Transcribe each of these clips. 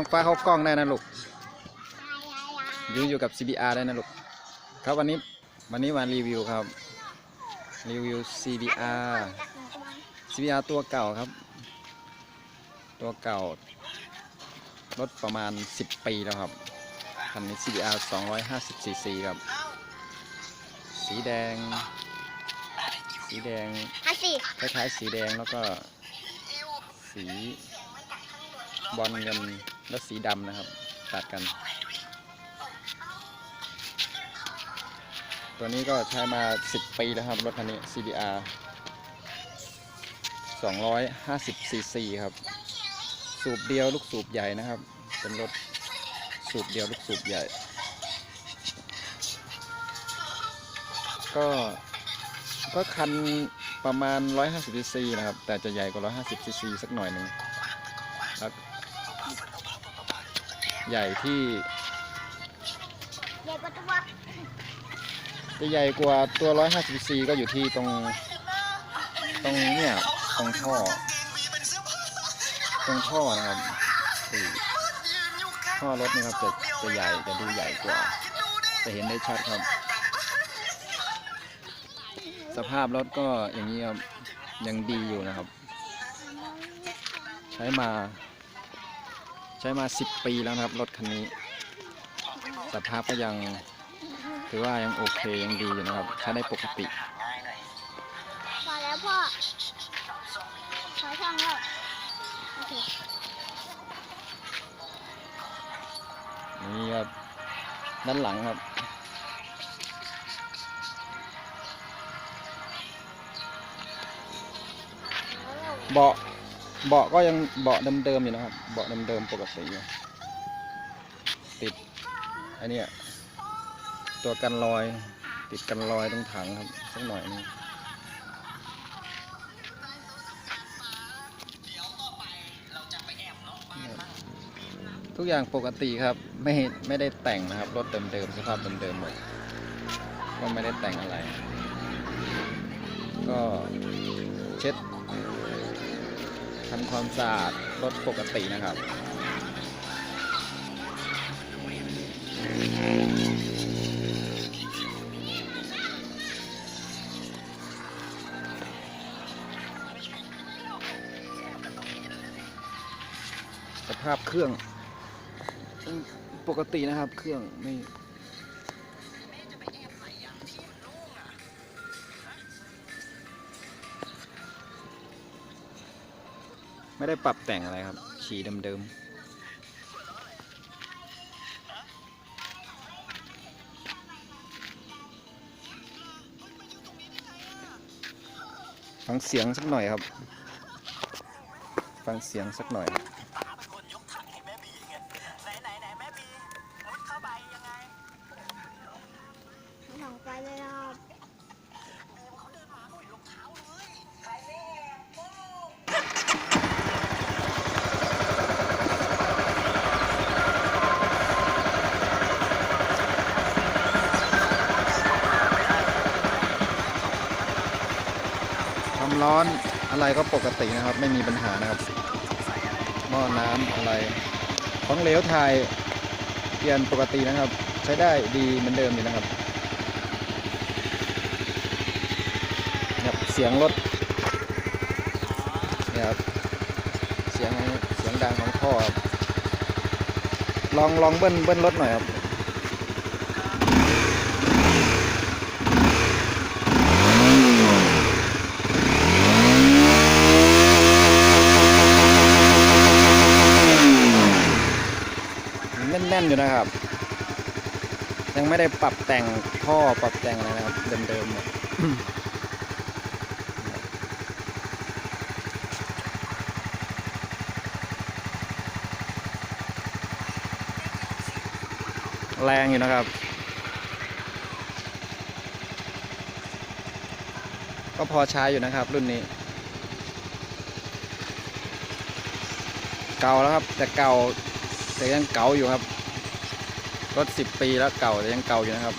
น้องฟ้าเข้ากล้องได้นะลูกยืนอยู่กับ CBR ได้นะลูกครับวันนี้วันนี้มารีวิวครับ รีวิว CBR CBR ตัวเก่าครับ ตัวเก่ารถประมาณ 10 ปีแล้วครับคันนี้ CBR 250 cc ครับ สีแดง สีแดงคล้ายๆสีแดงแล้วก็สีบอลเงิน และสีดำนะครับตัดกัน ตัวนี้ก็ใช้มา 10 ปีแล้วครับ รถคันนี้ CBR 250 cc ครับ สูบเดียวลูกสูบใหญ่นะครับ เป็นรถสูบเดียวลูกสูบใหญ่ ก็ก็คันประมาณ 150 cc นะครับ แต่จะใหญ่กว่า 150 cc สักหน่อยหนึ่งแล้ว ใหญ่ที่เด็กก็ตัวจะใหญ่กว่าตัว 150 cc ก็อยู่ที่ตรง ตรงเนี่ยตรงท่อ ตรงท่อนะครับที่ท่อรถนี่ครับจะจะใหญ่จะดูใหญ่กว่า จะเห็นได้ชัดครับ สภาพรถก็อย่างนี้ครับยังดีอยู่นะครับ ใช้มา ใช้มา 10 ปีแล้วนะครับรถคันนี้สภาพก็ยังถือว่ายังโอเคยังดีอยู่นะครับใช้ได้ปกติพอแล้วพ่อขอช่องแล้วโอเคนี่ครับด้านหลังครับเบาะ เบาะก็ยังเบาะเดิมๆอยู่นะครับ เบาะเดิมๆปกติอยู่ติดอันนี้ตัวกันรอย ติดกันรอยตรงถังครับสักหน่อยหนึงทุกอย่างปกติครับ ไม่ไม่ได้แต่งนะครับ รถเดิมๆสภาพเดิมๆหมดก็ไม่ได้แต่งอะไร ก็เช็ดำความสะอาดรถปกตินะครับสภาพเครื่องปกตินะครับเครื่องไม่ ไม่ได้ปรับแต่งอะไรครับ ฉี่เดิมๆ ฟังเสียงสักหน่อยครับ ฟังเสียงสักหน่อย ความร้อนอะไรก็ปกตินะครับ ไม่มีปัญหานะครับหม้อน้ำอะไร ของเหลวถ่ายเปลี่ยนปกตินะครับ ใช้ได้ดีเหมือนเดิมอยู่นะครับเนี่ยเสียงรถเนี่ยครับเสียงเสียงดังของท่อครับลองลองเบิ้ลเบิ้ลรถหน่อยครับ อยู่นะครับ ยังไม่ได้ปรับแต่งท่อปรับแต่งอะไรนะครับ เดิมๆหมดแรงอยู่นะครับ ก็พอใช้อยู่นะครับ รุ่นนี้ เก่าแล้วครับ แต่เก่าแต่ยังเก่าอยู่ครับ รถสิบปีแล้วเก่าแต่ยังเก่าอยู่นะครับ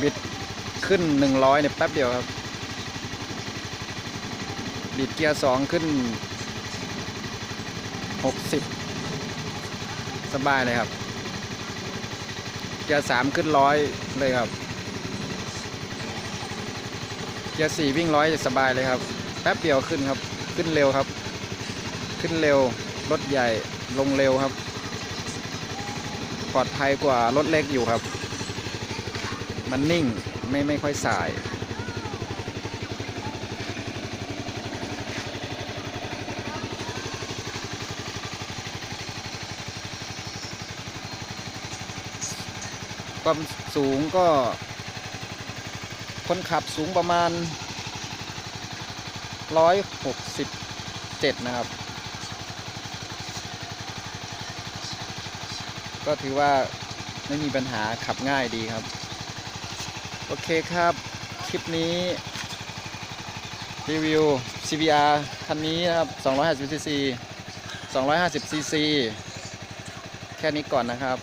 บิดขึ้นหนึ่งร้อยเนี่ยแป๊บเดียวครับ บิดเกียร์สองขึ้นสบายเลยครับ เกียร์สามขึ้นร้อยเลยครับ เกียร์สี่วิ่งร้อยสบายเลยครับ แป๊บเดียวขึ้นครับ ขึ้นเร็วครับ ขึ้นเร็ว รถใหญ่ลงเร็วครับ ปลอดภัยกว่ารถเล็กอยู่ครับ มันนิ่งไม่ไม่ค่อยสายความสูงก็ คนขับสูงประมาณ 167 นะครับ ก็ถือว่าไม่มีปัญหาขับง่ายดีครับ โอเคครับ คลิปนี้รีวิว CBR คันนี้นะครับ 250cc 250cc แค่นี้ก่อนนะครับ